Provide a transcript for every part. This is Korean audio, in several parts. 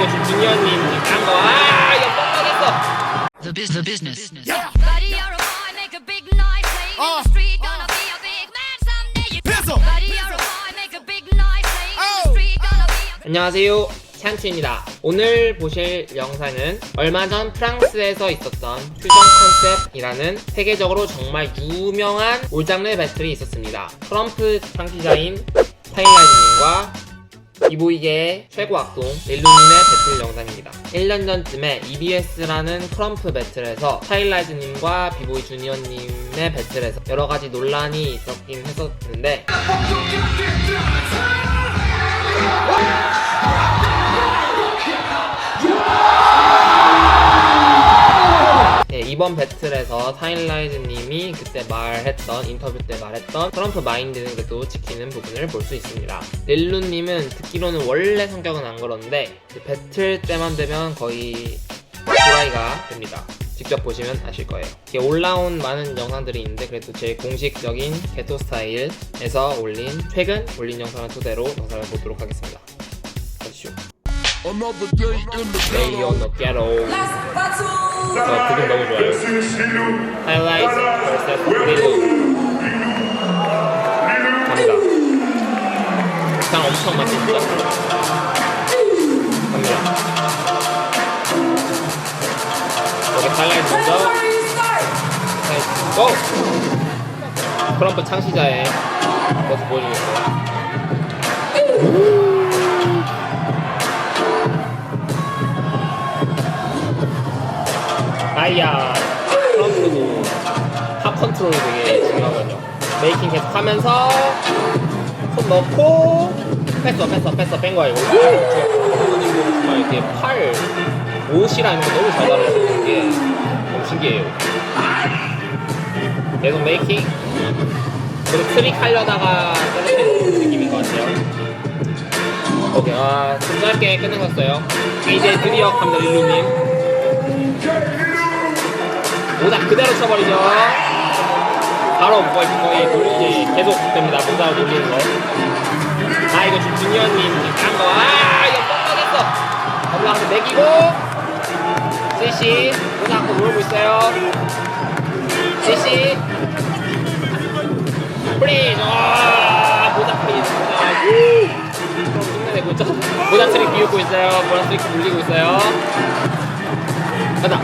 이거 지금 주니어님 깐거 아 이거 뻥뻥했어 The, bus- the business. Buddy, you're a boy, make a big noise, playing in the street, gonna be a big man someday. You Buddy, you're a boy, make a big noise, playing in the street, gonna be a 안녕하세요 찬츠입니다 오늘 보실 영상은 얼마 전 프랑스에서 있었던 퓨전 컨셉이라는 세계적으로 정말 유명한 올장르 배틀이 있었습니다 트럼프 창시자인 타일라이즈님과 이보이계의 최고 악동 릴루님의 배틀 영상입니다. 1년 전쯤에 EBS라는 트럼프 배틀에서 타일라이즈님과 비보이 주니어님의 배틀에서 여러가지 논란이 있었긴 했었는데 이번 배틀에서 타일라이즈님이 그때 말했던 인터뷰 때 말했던 트럼프 마인드는 그래도 지키는 부분을 볼 수 있습니다. 릴루님은 듣기로는 원래 성격은 안 그런데 배틀 때만 되면 거의 도라이가 됩니다. 직접 보시면 아실 거예요. 올라온 많은 영상들이 있는데 그래도 제 공식적인 게토 스타일에서 올린 최근 올린 영상을 토대로 영상을 보도록 하겠습니다. 가시죠. Another day in the 게로 저 그림 너무 좋아요. 하이라이트 vs 릴루 갑니다. 그냥 엄청 맛있죠? 갑니다. 여기 하이라이트 먼저 고! 트럼프 창시자의 모습 보여주겠어요. 아이야 컨트롤이 되게 중요하거든요 메이킹 계속 하면서 손 넣고 뺐어 뺐어 뺐어 뺀 감독님도 정말 이렇게 팔 옷이랑 거 너무 잘 다루는 게 너무 신기해요. 계속 메이킹. 그리고 트릭 하려다가 떨어뜨리는 느낌인 것 같아요. 오케이. 아 좀 짧게 끝내셨어요. 이제 드디어 갑니다 릴루님. 모자 그대로 쳐버리죠. 바로 거의 거의 돌리지 계속 됩니다. 모자 돌리는 거. 아 이거 지금 주니어님 깐 거. 아 이거 뻥뻥했어. 올라가서 매기고. CC 모자 갖고 놀고 있어요. CC 프리즈. 아 모자 프리즈. 모자. 트릭 비웃고 있어요. 모자 트릭 물리고 있어요. 가자.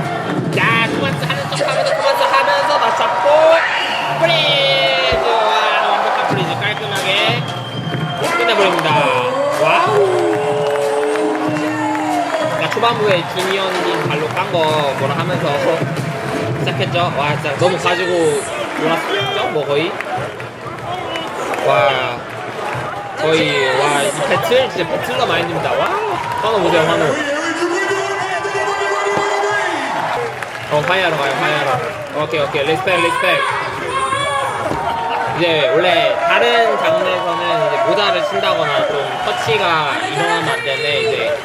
야, 토마스 하는 척 하면서 끝내버립니다. 와우. 자, 초반부에 주니어님 발로 깐 거 뭐라 하면서 시작했죠. 와, 진짜 너무 가지고 놀았죠? 뭐 거의. 와. 거의 와, 이 배틀 진짜 배틀러 마인드입니다. 와. 환호 보세요, 환호. 어, 화해하러 가요, 화해하러. 오케이, 오케이. 리스펙, 리스펙. 이제 원래 다른 장르에서는 친다거나 좀 터치가 이동하면 안 되는데 이제.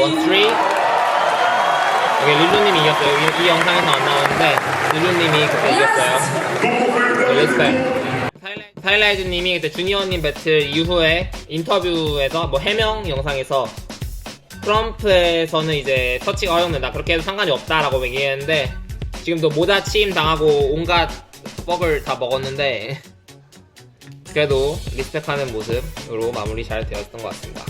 원, 쓰리. 여기 릴루님이 이겼어요. 이, 이 영상에서 안 나오는데 릴루님이 그때 이겼어요. 타일라- 타일라이즈님이 그때 주니어님 배틀 이후에 인터뷰에서 뭐 해명 영상에서 트럼프에서는 이제 터치가 허용된다. 그렇게 해도 상관이 없다라고 얘기했는데 지금도 모자 치임 당하고 온갖 뻑을 다 먹었는데 그래도 리스펙하는 모습으로 마무리 잘 되었던 것 같습니다.